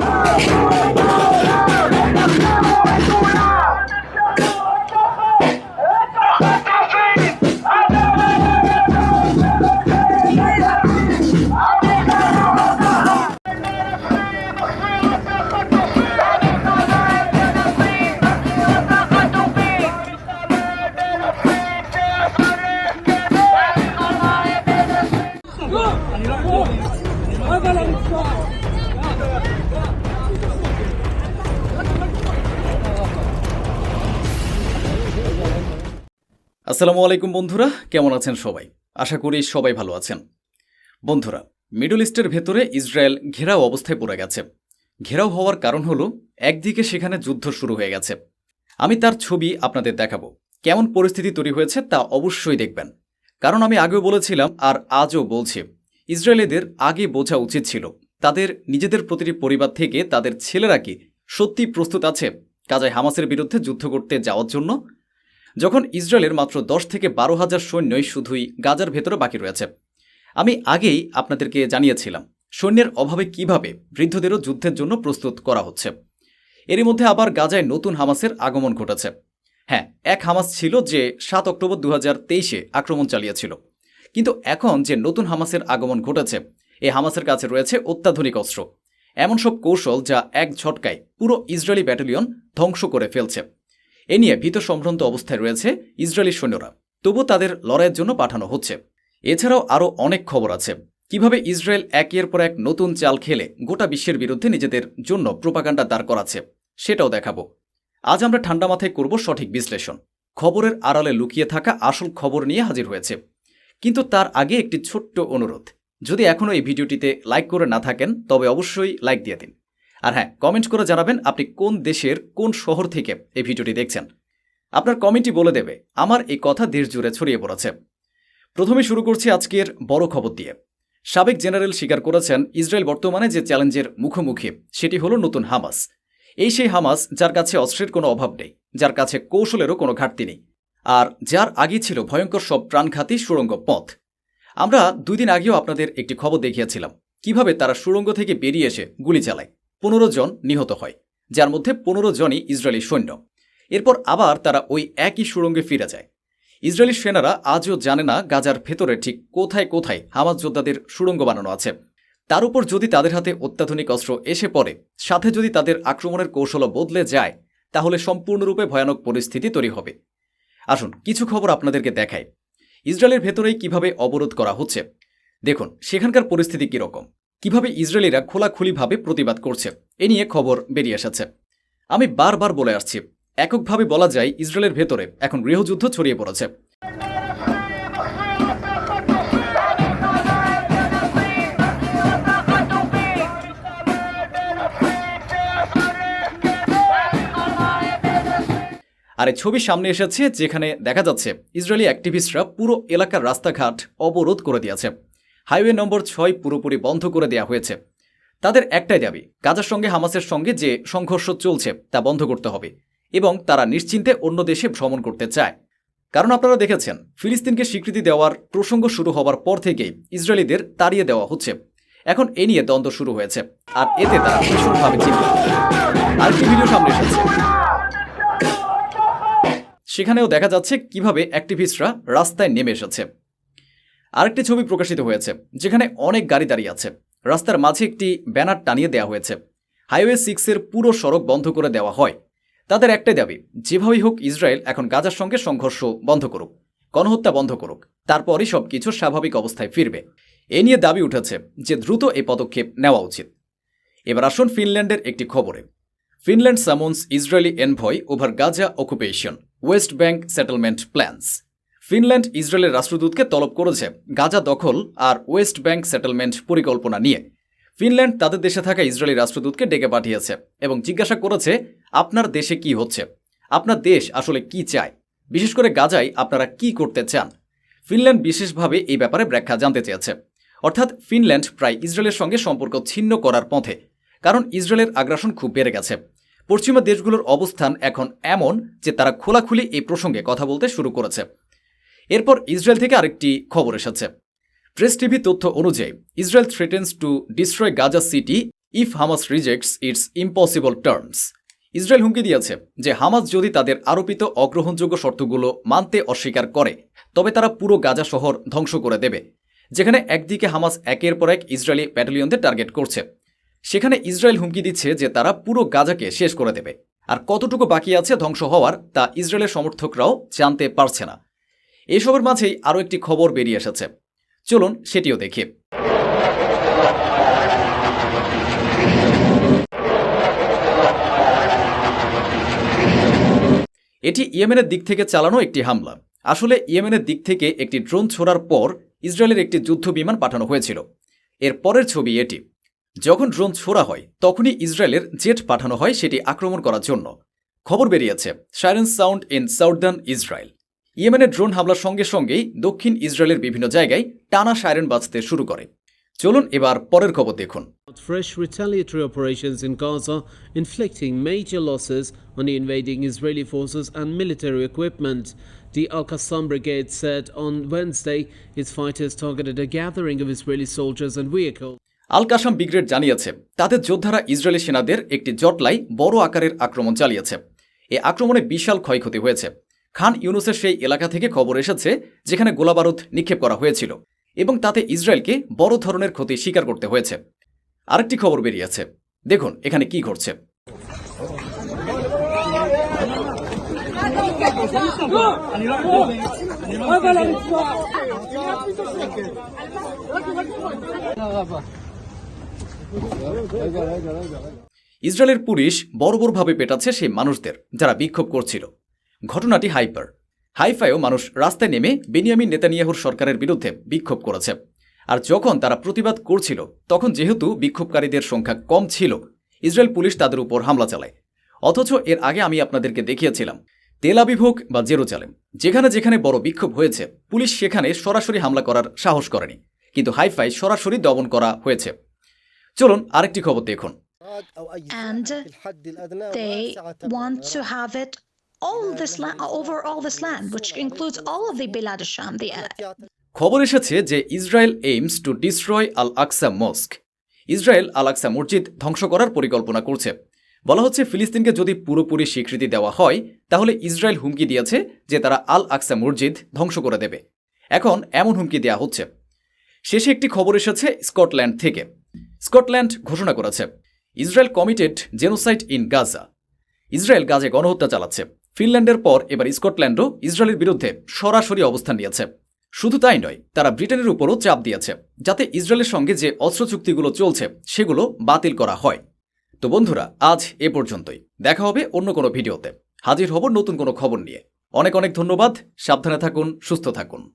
¡Vamos! আসসালামু আলাইকুম বন্ধুরা, কেমন আছেন সবাই? আশা করি সবাই ভালো আছেন। বন্ধুরা, মিডল ইস্টের ভেতরে ইসরায়েল ঘেরাও অবস্থায় পড়ে গেছে। ঘেরাও হওয়ার কারণ হলো, একদিকে সেখানে যুদ্ধ শুরু হয়ে গেছে। আমি তার ছবি আপনাদের দেখাবো। কেমন পরিস্থিতি তৈরি হয়েছে তা অবশ্যই দেখবেন। কারণ আমি আগেও বলেছিলাম, আর আজও বলছি, ইসরায়েলিদের আগে বোঝা উচিত ছিল, তাদের নিজেদের প্রতিটি পরিবার থেকে তাদের ছেলেরা কি সত্যি প্রস্তুত আছে কাজায় হামাসের বিরুদ্ধে যুদ্ধ করতে যাওয়ার জন্য? যখন ইসরায়েলের মাত্র দশ থেকে বারো হাজার সৈন্যই শুধুই গাজার ভেতরে বাকি রয়েছে। আমি আগেই আপনাদেরকে জানিয়েছিলাম, সৈন্যের অভাবে কীভাবে বৃদ্ধদেরও যুদ্ধের জন্য প্রস্তুত করা হচ্ছে। এরই মধ্যে আবার গাজায় নতুন হামাসের আগমন ঘটেছে। হ্যাঁ এক হামাস ছিল যে সাত অক্টোবর দু তেইশে আক্রমণ চালিয়েছিল। কিন্তু এখন যে নতুন হামাসের আগমন ঘটেছে এই হামাসের কাছে রয়েছে অত্যাধুনিক অস্ত্র। এমন সব কৌশল যা এক ঝটকায় পুরো ইসরায়েলি ব্যাটালিয়ন ধ্বংস করে ফেলছে। এ নিয়ে ভীত সম্ভ্রান্ত অবস্থায় রয়েছে ইসরায়েলি সৈন্যরা। তবু তাদের লড়াইয়ের জন্য পাঠানো হচ্ছে। এছাড়াও আরও অনেক খবর আছে। কীভাবে ইসরায়েল একের পর এক নতুন চাল খেলে গোটা বিশ্বের বিরুদ্ধে নিজেদের জন্য প্রোপাগান্ডা দাঁড় করাচ্ছে, সেটাও দেখাবো। আজ আমরা ঠান্ডা মাথায় করব সঠিক বিশ্লেষণ। খবরের আড়ালে লুকিয়ে থাকা আসল খবর নিয়ে হাজির হয়েছে। কিন্তু তার আগে একটি ছোট্ট অনুরোধ। যদি এখনও এই ভিডিওটিতে লাইক করে না থাকেন, তবে অবশ্যই লাইক দিয়ে দিন। আর হ্যাঁ কমেন্ট করে জানাবেন আপনি কোন দেশের কোন শহর থেকে এই ভিডিওটি দেখছেন। আপনার কমেন্টই বলে দেবে, আমার এই কথা দেশ জুড়ে ছড়িয়ে পড়েছে। প্রথমে শুরু করছি আজকের বড় খবর দিয়ে। সাবেক জেনারেল স্বীকার করেছেন ইসরায়েল বর্তমানে যে চ্যালেঞ্জের মুখোমুখি, সেটি হলো নতুন হামাস। এই সেই হামাস যার কাছে অস্ত্রের কোনো অভাব নেই, যার কাছে কৌশলেরও কোনো ঘাটতি নেই, আর যার আগে ছিল ভয়ঙ্কর সব প্রাণঘাতী সুড়ঙ্গ পথ। আমরা দুদিন আগেও আপনাদের একটি খবর দেখিয়েছিলাম, কীভাবে তারা সুড়ঙ্গ থেকে বেরিয়ে এসে গুলি চালায়। পনেরো জন নিহত হয়, যার মধ্যে পনেরো জনই ইসরায়েলি সৈন্য। এরপর আবার তারা ওই একই সুড়ঙ্গে ফিরে যায়। ইসরায়েলি সেনারা আজও জানে না গাজার ভেতরে ঠিক কোথায় কোথায় হামাজ যোদ্ধাদের সুড়ঙ্গ বানানো আছে। তার উপর যদি তাদের হাতে অত্যাধুনিক অস্ত্র এসে পড়ে, সাথে যদি তাদের আক্রমণের কৌশলও বদলে যায়, তাহলে সম্পূর্ণরূপে ভয়ানক পরিস্থিতি তৈরি হবে। আসুন, কিছু খবর আপনাদেরকে দেখায় ইসরায়েলের ভেতরেই কীভাবে অবরোধ করা হচ্ছে? দেখুন, সেখানকার পরিস্থিতি কীরকম? কীভাবে ইসরায়েলিরা খোলাখুলিভাবে প্রতিবাদ করছে, এ নিয়ে খবর বেরিয়ে এসেছে। আমি বারবার বলে আসছি, এককভাবে বলা যায় ইসরায়েলের ভেতরে এখন গৃহযুদ্ধ ছড়িয়ে পড়েছে। আর এই ছবি সামনে এসেছে যেখানে দেখা যাচ্ছে, ইসরায়েলি অ্যাক্টিভিস্টরা পুরো এলাকার রাস্তাঘাট অবরোধ করে দিয়েছে। হাইওয়ে নম্বর ছয় পুরোপুরি বন্ধ করে দেওয়া হয়েছে। তাদের একটাই দাবি, গাজার সঙ্গে হামাসের সঙ্গে যে সংঘর্ষ চলছে তা বন্ধ করতে হবে এবং তারা নিশ্চিন্তে অন্য দেশে ভ্রমণ করতে চায়। কারণ আপনারা দেখেছেন, ফিলিস্তিনকে স্বীকৃতি দেওয়ার প্রসঙ্গ শুরু হওয়ার পর থেকেই ইসরায়েলিদের তাড়িয়ে দেওয়া হচ্ছে। এখন এ নিয়ে দ্বন্দ্ব শুরু হয়েছে, আর এতে তারা ভীষণভাবে ভিডিও সামনে এসেছে। সেখানেও দেখা যাচ্ছে কীভাবে অ্যাক্টিভিস্টরা রাস্তায় নেমে এসেছে। আরেকটি ছবি প্রকাশিত হয়েছে, যেখানে অনেক গাড়ি দাঁড়িয়ে আছে। রাস্তার মাঝে একটি ব্যানার টানিয়ে দেওয়া হয়েছে। হাইওয়ে সিক্সের পুরো সড়ক বন্ধ করে দেওয়া হয়। তাদের একটাই দাবি, যেভাবেই হোক ইসরায়েল এখন গাজার সঙ্গে সংঘর্ষ বন্ধ করুক, গণহত্যা বন্ধ করুক, তারপরই সব কিছু স্বাভাবিক অবস্থায় ফিরবে। এ নিয়ে দাবি উঠেছে যে দ্রুত এই পদক্ষেপ নেওয়া উচিত। এবার আসুন ফিনল্যান্ডের একটি খবরে। Finland summons Israeli envoy over Gaza occupation West Bank settlement plans. Finland ইসরায়েলের রাষ্ট্রদূতকে তলব করেছে গাজা দখল আর ওয়েস্ট ব্যাংক সেটেলমেন্ট পরিকল্পনা নিয়ে। ফিনল্যান্ড তাদের দেশে থাকা ইসরায়েলি রাষ্ট্রদূতকে ডেকে পাঠিয়েছে এবং জিজ্ঞাসা করেছে, আপনার দেশে কি হচ্ছে? আপনার দেশ আসলে কি চায়? বিশেষ করে গাজায় আপনারা কি করতে চান? ফিনল্যান্ড বিশেষভাবে এই ব্যাপারে ব্যাখ্যা জানতে চেয়েছে। অর্থাৎ ফিনল্যান্ড প্রায় ইসরায়েলের সঙ্গে সম্পর্ক ছিন্ন করার পথে, কারণ ইসরায়েলের আগ্রাসন খুব বেড়ে গেছে। পশ্চিমা দেশগুলোর অবস্থান এখন এমন যে তারা খোলাখুলি এই প্রসঙ্গে কথা বলতে শুরু করেছে। এরপর ইসরায়েল থেকে আরেকটি খবর এসেছে। প্রেস টিভি তথ্য অনুযায়ী, Israel threatens to destroy Gaza City if Hamas rejects its impossible terms Israel হুমকি দিয়েছে যে হামাস যদি তাদের আরোপিত অগ্রহণযোগ্য শর্তগুলো মানতে অস্বীকার করে, তবে তারা পুরো গাজা শহর ধ্বংস করে দেবে। যেখানে একদিকে হামাস একের পর এক ইসরায়েলি ব্যাটালিয়নদের টার্গেট করছে। সেখানে ইসরায়েল হুমকি দিচ্ছে যে তারা পুরো গাজাকে শেষ করে দেবে। আর কতটুকু বাকি আছে ধ্বংস হওয়ার তা ইসরায়েলের সমর্থকরাও জানতে পারছে না। এসবের মাঝেই আরও একটি খবর বেরিয়ে এসেছে। চলুন সেটিও দেখি। এটি ইয়েমেনের দিক থেকে চালানো একটি হামলা। আসলে ইয়েমেনের দিক থেকে একটি ড্রোন ছোড়ার পর ইসরায়েলের একটি যুদ্ধ বিমান পাঠানো হয়েছিল। এর পরের ছবি এটি। যখন ড্রোন ছোড়া হয়, তখনই ইসরায়েলের জেট পাঠানো হয় সেটি আক্রমণ করার জন্য। খবর বেরিয়েছে, siren sound in southern Israel. ইয়েমেনের ড্রোন হামলার সঙ্গে সঙ্গেই দক্ষিণ ইসরায়েলের বিভিন্ন জায়গায় টানা সাইরেন বাজতে শুরু করে চলুন এবার পরের খবর দেখুন Fresh retaliatory operations in Gaza, inflicting major losses on the invading Israeli forces and military equipment. The Al Qassam Brigade said on Wednesday its fighters targeted a gathering of Israeli soldiers and vehicles. Al Qassam brigade জানিয়েছে তাদের যোদ্ধারা Israeli সেনাদের একটি জটলাই বড় আকারের আক্রমণ চালিয়েছে এ আক্রমণে বিশাল ক্ষয়ক্ষতি হয়েছে খান ইউনুসের সেই এলাকা থেকে খবর এসেছে, যেখানে গোলাবারুদ নিক্ষেপ করা হয়েছিল এবং তাতে ইসরায়েলকে বড় ধরনের ক্ষতি স্বীকার করতে হয়েছে। আরেকটি খবর বেরিয়েছে দেখুন, এখানে কি ঘটছে। ইসরায়েলের পুলিশ বর্বরভাবে পেটাচ্ছে সেই মানুষদের, যারা বিক্ষোভ করছিল। ঘটনাটি হাইপার। হাইফায়ও মানুষ রাস্তায় নেমে বেনিয়ামিন নেতানিয়াহুর সরকারের বিরুদ্ধে বিক্ষোভ করেছে। আর যখন তারা প্রতিবাদ করছিল, তখন যেহেতু বিক্ষোভকারীদের সংখ্যা কম ছিল, ইসরায়েল পুলিশ তাদের উপর হামলা চালায়। অথচ এর আগে আমি আপনাদেরকে দেখিয়েছিলাম, তেল আবিভ হোক বা জেরুজালেম, যেখানে যেখানে বড় বিক্ষোভ হয়েছে, পুলিশ সেখানে সরাসরি হামলা করার সাহস করেনি। কিন্তু হাইফাই সরাসরি দমন করা হয়েছে। চলুন আরেকটি খবর দেখুন। And they want to have it all this land over all this land, which includes all of the Bilad Sham, the খবর এসেছে যে Israel aims to destroy Al Aqsa mosque. Israel Al Aqsa মসজিদ ধ্বংস করার পরিকল্পনা করছে। বলা হচ্ছে ফিলিস্তিনকে যদি পুরোপুরি স্বীকৃতি দেওয়া হয় তাহলে ইসরায়েল হুমকি দিয়েছে যে তারা আল আকসা মসজিদ ধ্বংস করে দেবে। এখন এমন হুমকি দেওয়া হচ্ছে। শেষে একটি খবর এসেছে স্কটল্যান্ড থেকে। স্কটল্যান্ড ঘোষণা করেছে Israel committed genocide in Gaza Israel গাজে গণহত্যা চালাচ্ছে। ফিনল্যান্ডের পর এবার স্কটল্যান্ডও ইসরায়েলের বিরুদ্ধে সরাসরি অবস্থান নিয়েছে। শুধু তাই নয়, তারা ব্রিটেনের উপরও চাপ দিয়েছে, যাতে ইসরায়েলের সঙ্গে যে অস্ত্র চুক্তিগুলো চলছে, সেগুলো বাতিল করা হয়। তো বন্ধুরা, আজ এ পর্যন্তই। দেখা হবে অন্য কোনো ভিডিওতে। হাজির হব নতুন কোনো খবর নিয়ে। অনেক অনেক ধন্যবাদ। সাবধানে থাকুন, সুস্থ থাকুন।